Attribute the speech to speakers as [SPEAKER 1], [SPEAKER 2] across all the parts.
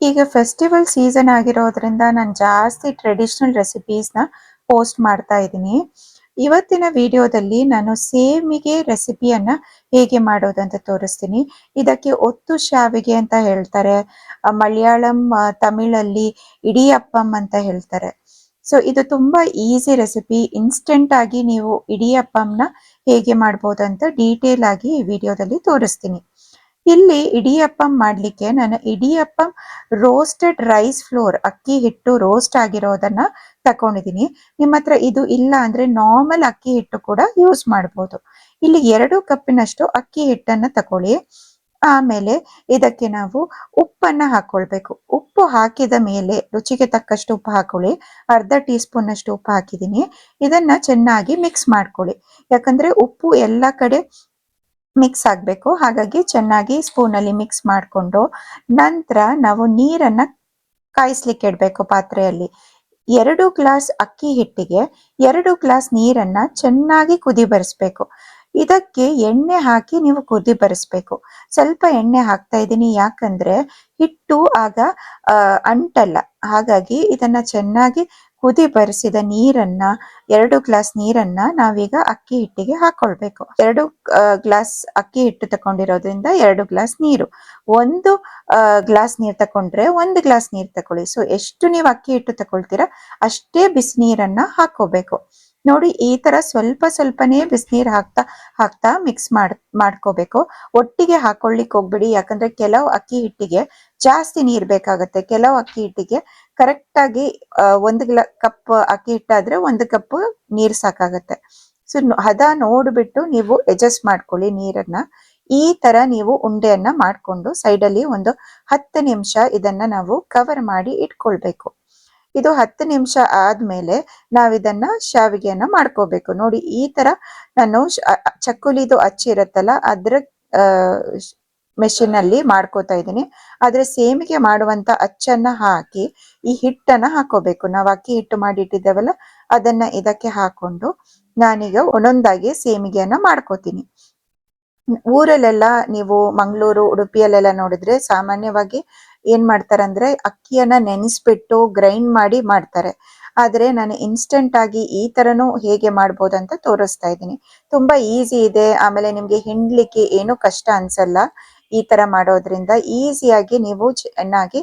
[SPEAKER 1] ಈಗ festival season ಆಗಿರೋದ್ರಿಂದ ನಾನು ಜಾಸ್ತಿ ಟ್ರೆಡಿಷನಲ್ ರೆಸಿಪೀಸ್ನ ಪೋಸ್ಟ್ ಮಾಡ್ತಾ ಇದ್ದೀನಿ. ಇವತ್ತಿನ ವಿಡಿಯೋದಲ್ಲಿ ನಾನು ಸೇಮಿಗೆ ರೆಸಿಪಿಯನ್ನ ಹೇಗೆ ಮಾಡೋದು ಅಂತ ತೋರಿಸ್ತೀನಿ. ಇದಕ್ಕೆ ಒತ್ತು ಶಾವಿಗೆ ಅಂತ ಹೇಳ್ತಾರೆ ಮಲಯಾಳಂ ತಮಿಳಲ್ಲಿ ಇಡಿಯಪ್ಪಂ ಅಂತ ಹೇಳ್ತಾರೆ. ಸೊ ಇದು ತುಂಬಾ ಈಸಿ ರೆಸಿಪಿ ಇನ್ಸ್ಟೆಂಟ್ ಆಗಿ ನೀವು ಇಡಿಯಪ್ಪಂನ ಹೇಗೆ ಮಾಡ್ಬೋದು ಅಂತ ಡೀಟೇಲ್ ಆಗಿ ಈ ವಿಡಿಯೋದಲ್ಲಿ ತೋರಿಸ್ತೀನಿ. ಇಲ್ಲಿ ಇಡಿಯಪ್ಪಂ ಮಾಡ್ಲಿಕ್ಕೆ ನಾನು ಇಡಿಯಪ್ಪಂ ರೋಸ್ಟೆಡ್ ರೈಸ್ ಫ್ಲೋರ್ ಅಕ್ಕಿ ಹಿಟ್ಟು ರೋಸ್ಟ್ ಆಗಿರೋದನ್ನ ತಕೊಂಡಿದೀನಿ ನಿಮ್ಮ ಹತ್ರ ಇದು ಇಲ್ಲ ಅಂದ್ರೆ ನಾರ್ಮಲ್ ಅಕ್ಕಿ ಹಿಟ್ಟು ಕೂಡ ಯೂಸ್ ಮಾಡ್ಬೋದು. ಇಲ್ಲಿ ಎರಡು ಕಪ್ಪಿನಷ್ಟು ಅಕ್ಕಿ ಹಿಟ್ಟನ್ನ ತಕೊಳ್ಳಿ. ಆಮೇಲೆ ಇದಕ್ಕೆ ನಾವು ಉಪ್ಪನ್ನ ಹಾಕೊಳ್ಬೇಕು. ಉಪ್ಪು ಹಾಕಿದ ಮೇಲೆ ರುಚಿಗೆ ತಕ್ಕಷ್ಟು ಉಪ್ಪು ಹಾಕೊಳ್ಳಿ. ಅರ್ಧ ಟೀ ಸ್ಪೂನ್ ಅಷ್ಟು ಉಪ್ಪು ಹಾಕಿದೀನಿ ಇದನ್ನ ಚೆನ್ನಾಗಿ ಮಿಕ್ಸ್ ಮಾಡ್ಕೊಳ್ಳಿ. ಯಾಕಂದ್ರೆ ಉಪ್ಪು ಎಲ್ಲ ಕಡೆ ಮಿಕ್ಸ್ ಆಗಬೇಕು. ಹಾಗಾಗಿ ಚೆನ್ನಾಗಿ ಸ್ಪೂನಲ್ಲಿ ಮಿಕ್ಸ್ ಮಾಡ್ಕೊಂಡು ನಂತರ ನಾವು ನೀರನ್ನ ಕಾಯಿಸ್ಲಿಕ್ಕೆ ಇಡಬೇಕು ಪಾತ್ರೆಯಲ್ಲಿ. ಎರಡು ಗ್ಲಾಸ್ ಅಕ್ಕಿ ಹಿಟ್ಟಿಗೆ ಎರಡು ಗ್ಲಾಸ್ ನೀರನ್ನ ಚೆನ್ನಾಗಿ ಕುದಿ ಬರಿಸ್ಬೇಕು. ಇದಕ್ಕೆ ಎಣ್ಣೆ ಹಾಕಿ ನೀವು ಕುದಿ ಬರಿಸ್ಬೇಕು. ಸ್ವಲ್ಪ ಎಣ್ಣೆ ಹಾಕ್ತಾ ಇದ್ದೀನಿ. ಯಾಕಂದ್ರೆ ಹಿಟ್ಟು ಆಗ ಅಂಟಲ್ಲ. ಹಾಗಾಗಿ ಇದನ್ನ ಚೆನ್ನಾಗಿ ಕುದಿ ಬರಿಸಿದ ನೀರನ್ನ, ಎರಡು ಗ್ಲಾಸ್ ನೀರನ್ನ ನಾವೀಗ ಅಕ್ಕಿ ಹಿಟ್ಟಿಗೆ ಹಾಕೊಳ್ಬೇಕು. ಎರಡು ಗ್ಲಾಸ್ ಅಕ್ಕಿ ಹಿಟ್ಟು ತಕೊಂಡಿರೋದ್ರಿಂದ ಎರಡು ಗ್ಲಾಸ್ ನೀರು. ಒಂದು ಗ್ಲಾಸ್ ನೀರ್ ತಕೊಂಡ್ರೆ ಒಂದು ಗ್ಲಾಸ್ ನೀರ್ ತಕೊಳ್ಳಿ ಸೊ ಎಷ್ಟು ನೀವು ಅಕ್ಕಿ ಹಿಟ್ಟು ತಕೊಳ್ತೀರಾ ಅಷ್ಟೇ ಬಿಸಿ ನೀರನ್ನ ಹಾಕೋಬೇಕು. ನೋಡಿ, ಈ ತರ ಸ್ವಲ್ಪ ಸ್ವಲ್ಪನೇ ಬಿಸಿನೀರು ಹಾಕ್ತಾ ಹಾಕ್ತಾ ಮಿಕ್ಸ್ ಮಾಡ್, ಮಾಡ್ಕೋಬೇಕು. ಒಟ್ಟಿಗೆ ಹಾಕೊಳ್ಳಿಕ್ ಹೋಗ್ಬಿಡಿ. ಯಾಕಂದ್ರೆ ಕೆಲವು ಅಕ್ಕಿ ಹಿಟ್ಟಿಗೆ ಜಾಸ್ತಿ ನೀರ್ ಬೇಕಾಗತ್ತೆ. ಕೆಲವು ಅಕ್ಕಿ ಹಿಟ್ಟಿಗೆ ಕರೆಕ್ಟ್ ಆಗಿ ಒಂದು ಗ್ಲ, ಕಪ್ ಅಕ್ಕಿ ಹಿಟ್ಟಾದ್ರೆ ಒಂದು ಕಪ್ ನೀರ್ ಸಾಕಾಗತ್ತೆ. ಸೊ ಹದ ನೋಡ್ಬಿಟ್ಟು ನೀವು ಅಡ್ಜಸ್ಟ್ ಮಾಡ್ಕೊಳ್ಳಿ ನೀರನ್ನ. ಈ ತರ ನೀವು ಉಂಡೆಯನ್ನ ಮಾಡ್ಕೊಂಡು ಸೈಡಲ್ಲಿ ಒಂದು ಹತ್ತು ನಿಮಿಷ ಇದನ್ನ ನಾವು ಕವರ್ ಮಾಡಿ ಇಟ್ಕೊಳ್ಬೇಕು. ಇದು ಹತ್ತು ನಿಮಿಷ ಆದ್ಮೇಲೆ ನಾವಿದನ್ನ ಶಾವಿಗೆಯನ್ನ ಮಾಡ್ಕೋಬೇಕು. ನೋಡಿ, ಈ ತರ ನಾನು ಚಕ್ಕುಲಿದು ಅಚ್ಚಿರತ್ತಲ್ಲ ಅದ್ರ ಮೆಷಿನ್ ಅಲ್ಲಿ ಮಾಡ್ಕೋತಾ ಇದ್ದೀನಿ. ಆದ್ರೆ ಸೇಮಿಗೆ ಮಾಡುವಂತ ಅಚ್ಚನ್ನ ಹಾಕಿ ಈ ಹಿಟ್ಟನ್ನ ಹಾಕೋಬೇಕು. ನಾವು ಅಕ್ಕಿ ಹಿಟ್ಟು ಮಾಡಿ ಇಟ್ಟಿದ್ದೇವಲ್ಲ ಅದನ್ನ ಇದಕ್ಕೆ ಹಾಕೊಂಡು ನಾನೀಗ ಒಂದೊಂದಾಗಿ ಸೇಮಿಗೆಯನ್ನ ಮಾಡ್ಕೋತೀನಿ. ಊರಲ್ಲೆಲ್ಲ ನೀವು ಮಂಗಳೂರು, ಉಡುಪಿಯಲ್ಲೆಲ್ಲ ನೋಡಿದ್ರೆ ಸಾಮಾನ್ಯವಾಗಿ ಏನ್ ಮಾಡ್ತಾರೆ ಅಂದ್ರೆ ಅಕ್ಕಿಯನ್ನ ನೆನೆಸ್ಬಿಟ್ಟು ಗ್ರೈಂಡ್ ಮಾಡಿ ಮಾಡ್ತಾರೆ. ಆದ್ರೆ ನಾನು ಇನ್ಸ್ಟೆಂಟ್ ಆಗಿ ಈ ತರನು ಹೇಗೆ ಮಾಡ್ಬೋದು ಅಂತ ತೋರಿಸ್ತಾ ಇದ್ದೀನಿ. ತುಂಬಾ ಈಸಿ ಇದೆ. ಆಮೇಲೆ ನಿಮ್ಗೆ ಹಿಂಡ್ಲಿಕ್ಕೆ ಏನು ಕಷ್ಟ ಅನ್ಸಲ್ಲ ಈ ತರ ಮಾಡೋದ್ರಿಂದ ಈಸಿಯಾಗಿ ನೀವು ಚೆನ್ನಾಗಿ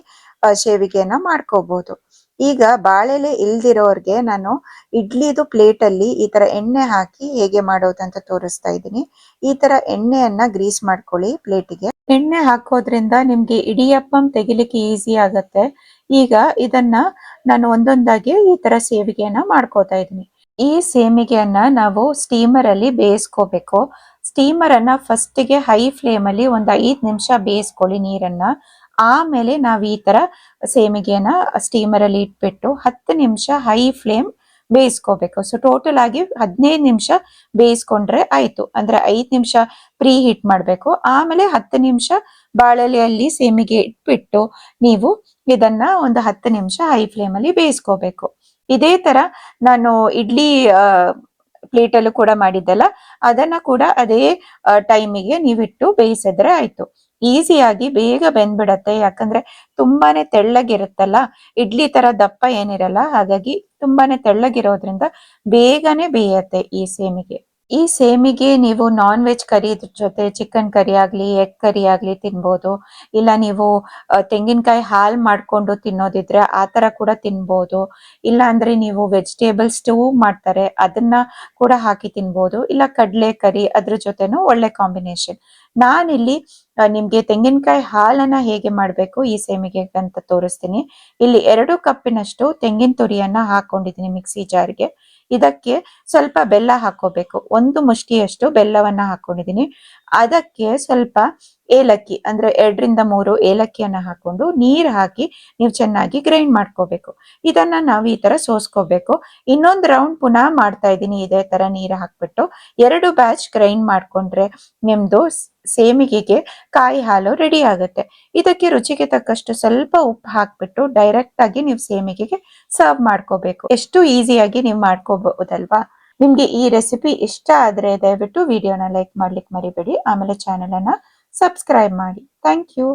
[SPEAKER 1] ಶೇವಿಗೆಯನ್ನ ಮಾಡ್ಕೋಬಹುದು ಈಗ ಬಾಳೆಲೆ ಇಲ್ದಿರೋರ್ಗೆ ನಾನು ಇಡ್ಲಿದು ಪ್ಲೇಟ್ ಅಲ್ಲಿ ಈ ತರ ಎಣ್ಣೆ ಹಾಕಿ ಹೇಗೆ ಮಾಡೋದಂತ ತೋರಿಸ್ತಾ ಇದ್ದೀನಿ. ಈ ತರ ಎಣ್ಣೆಯನ್ನ ಗ್ರೀಸ್ ಮಾಡ್ಕೊಳ್ಳಿ ಪ್ಲೇಟಿಗೆ ಎಣ್ಣೆ ಹಾಕೋದ್ರಿಂದ ನಿಮ್ಗೆ ಇಡಿಯಪ್ಪಂ ತೆಗಿಲಿಕ್ಕೆ ಈಸಿ ಆಗತ್ತೆ. ಈಗ ಇದನ್ನ ನಾನು ಒಂದೊಂದಾಗಿ ಈ ತರ ಸೇವಿಗೆಯನ್ನ ಮಾಡ್ಕೋತಾ ಇದ್ದೀನಿ. ಈ ಸೇಮಿಗೆಯನ್ನ ನಾವು ಸ್ಟೀಮರ್ ಅಲ್ಲಿ ಬೇಯಿಸ್ಕೋಬೇಕು. ಸ್ಟೀಮರ್ ಅನ್ನ ಫಸ್ಟ್ಗೆ ಹೈ ಫ್ಲೇಮ್ ಅಲ್ಲಿ ಒಂದ್ ಐದ್ ನಿಮಿಷ ಬೇಯಿಸ್ಕೊಳ್ಳಿ ನೀರನ್ನ. ಆಮೇಲೆ ನಾವು ಈ ತರ ಸೇಮಿಗೆನ ಸ್ಟೀಮರ್ ಅಲ್ಲಿ ಇಟ್ಬಿಟ್ಟು ಹತ್ತು ನಿಮಿಷ ಹೈ ಫ್ಲೇಮ್ ಬೇಯಿಸ್ಕೋಬೇಕು. ಸೊ ಟೋಟಲ್ ಆಗಿ ಹದಿನೈದು ನಿಮಿಷ ಬೇಯಿಸ್ಕೊಂಡ್ರೆ ಆಯ್ತು. ಅಂದ್ರೆ ಐದು ನಿಮಿಷ ಪ್ರೀ ಹೀಟ್ ಮಾಡ್ಬೇಕು. ಆಮೇಲೆ ಹತ್ತು ನಿಮಿಷ ಬಾಳೆಲೆಯಲ್ಲಿ ಸೇಮಿಗೆ ಇಟ್ಬಿಟ್ಟು ನೀವು ಇದನ್ನ ಒಂದು ಹತ್ತು ನಿಮಿಷ ಹೈ ಫ್ಲೇಮ್ ಅಲ್ಲಿ ಬೇಯಿಸ್ಕೋಬೇಕು. ಇದೇ ತರ ನಾನು ಇಡ್ಲಿ ಪ್ಲೇಟ್ ಅಲ್ಲೂ ಕೂಡ ಮಾಡಿದ್ದಲ್ಲ, ಅದನ್ನ ಕೂಡ ಅದೇ ಟೈಮಿಗೆ ನೀವಿಟ್ಟು ಬೇಯಿಸಿದ್ರೆ ಆಯ್ತು. ಈಸಿಯಾಗಿ ಬೇಗ ಬೆಂದ್ಬಿಡತ್ತೆ. ಯಾಕಂದ್ರೆ ತುಂಬಾನೇ ತೆಳ್ಳಗಿರುತ್ತಲ್ಲ, ಇಡ್ಲಿ ತರ ದಪ್ಪ ಏನಿರಲ್ಲ, ಹಾಗಾಗಿ ತುಂಬಾನೇ ತೆಳ್ಳಗಿರೋದ್ರಿಂದ ಬೇಗನೆ ಬೇಯತ್ತೆ ಈ ಸೇಮಿಗೆ. ಈ ಸೇಮಿಗೆ ನೀವು ನಾನ್ ವೆಜ್ ಕರಿ ಜೊತೆ ಚಿಕನ್ ಕರಿ ಆಗ್ಲಿ ಎಗ್ ಕರಿ ಆಗ್ಲಿ ತಿನ್ಬೋದು. ಇಲ್ಲ ನೀವು ತೆಂಗಿನಕಾಯಿ ಹಾಲ್ ಮಾಡ್ಕೊಂಡು ತಿನ್ನೋದಿದ್ರೆ ಆ ತರ ಕೂಡ ತಿನ್ಬೋದು. ಇಲ್ಲ ಅಂದ್ರೆ ನೀವು ವೆಜಿಟೇಬಲ್ ಸ್ಟೂ ಮಾಡ್ತಾರೆ, ಅದನ್ನ ಕೂಡ ಹಾಕಿ ತಿನ್ಬೋದು. ಇಲ್ಲ ಕಡಲೆ ಕರಿ, ಅದ್ರ ಜೊತೆನೂ ಒಳ್ಳೆ ಕಾಂಬಿನೇಷನ್ ನಾನಿಲ್ಲಿ ನಿಮಗೆ ತೆಂಗಿನಕಾಯಿ ಹಾಲನ್ನ ಹೇಗೆ ಮಾಡ್ಬೇಕು ಈ ಸೇಮಿಗೆ ಅಂತ ತೋರಿಸ್ತೀನಿ. ಇಲ್ಲಿ ಎರಡು ಕಪ್ಪಿನಷ್ಟು ತೆಂಗಿನ ತುರಿಯನ್ನ ಹಾಕೊಂಡಿದ್ದೀನಿ ಮಿಕ್ಸಿ ಜಾರ್ಗೆ. ಇದಕ್ಕೆ ಸ್ವಲ್ಪ ಬೆಲ್ಲ ಹಾಕೋಬೇಕು. ಒಂದು ಮುಷ್ಟಿಯಷ್ಟು ಬೆಲ್ಲವನ್ನ ಹಾಕೊಂಡಿದ್ದೀನಿ. ಅದಕ್ಕೆ ಸ್ವಲ್ಪ ಏಲಕ್ಕಿ, ಅಂದ್ರೆ ಎರಡರಿಂದ ಮೂರು ಏಲಕ್ಕಿಯನ್ನ ಹಾಕೊಂಡು ನೀರ್ ಹಾಕಿ ನೀವು ಚೆನ್ನಾಗಿ ಗ್ರೈಂಡ್ ಮಾಡ್ಕೋಬೇಕು. ಇದನ್ನ ನಾವು ಈ ತರ ಸೋಸ್ಕೋಬೇಕು. ಇನ್ನೊಂದು ರೌಂಡ್ ಪುನಃ ಮಾಡ್ತಾ ಇದ್ದೀನಿ, ಇದೇ ತರ ನೀರ್ ಹಾಕ್ಬಿಟ್ಟು. ಎರಡು ಬ್ಯಾಚ್ ಗ್ರೈಂಡ್ ಮಾಡ್ಕೊಂಡ್ರೆ ನಿಮ್ದು ಸೇಮಿಗೆಗೆ ಕಾಯಿ ಹಾಲು ರೆಡಿ ಆಗುತ್ತೆ. ಇದಕ್ಕೆ ರುಚಿಗೆ ತಕ್ಕಷ್ಟು ಸ್ವಲ್ಪ ಉಪ್ಪು ಹಾಕ್ಬಿಟ್ಟು ಡೈರೆಕ್ಟ್ ಆಗಿ ನೀವು ಸೇಮಿಗೆಗೆ ಸರ್ವ್ ಮಾಡ್ಕೋಬೇಕು. ಎಷ್ಟು ಈಸಿಯಾಗಿ ನೀವು ಮಾಡ್ಕೋಬಹುದಲ್ವಾ? ನಿಮ್ಗೆ ಈ ರೆಸಿಪಿ ಇಷ್ಟ ಆದ್ರೆ ದಯವಿಟ್ಟು ವಿಡಿಯೋನ ಲೈಕ್ ಮಾಡ್ಲಿಕ್ಕೆ ಮರಿಬೇಡಿ. ಆಮೇಲೆ ಚಾನೆಲ್ ಅನ್ನ ಸಬ್ಸ್ಕ್ರೈಬ್ ಮಾಡಿ. Thank you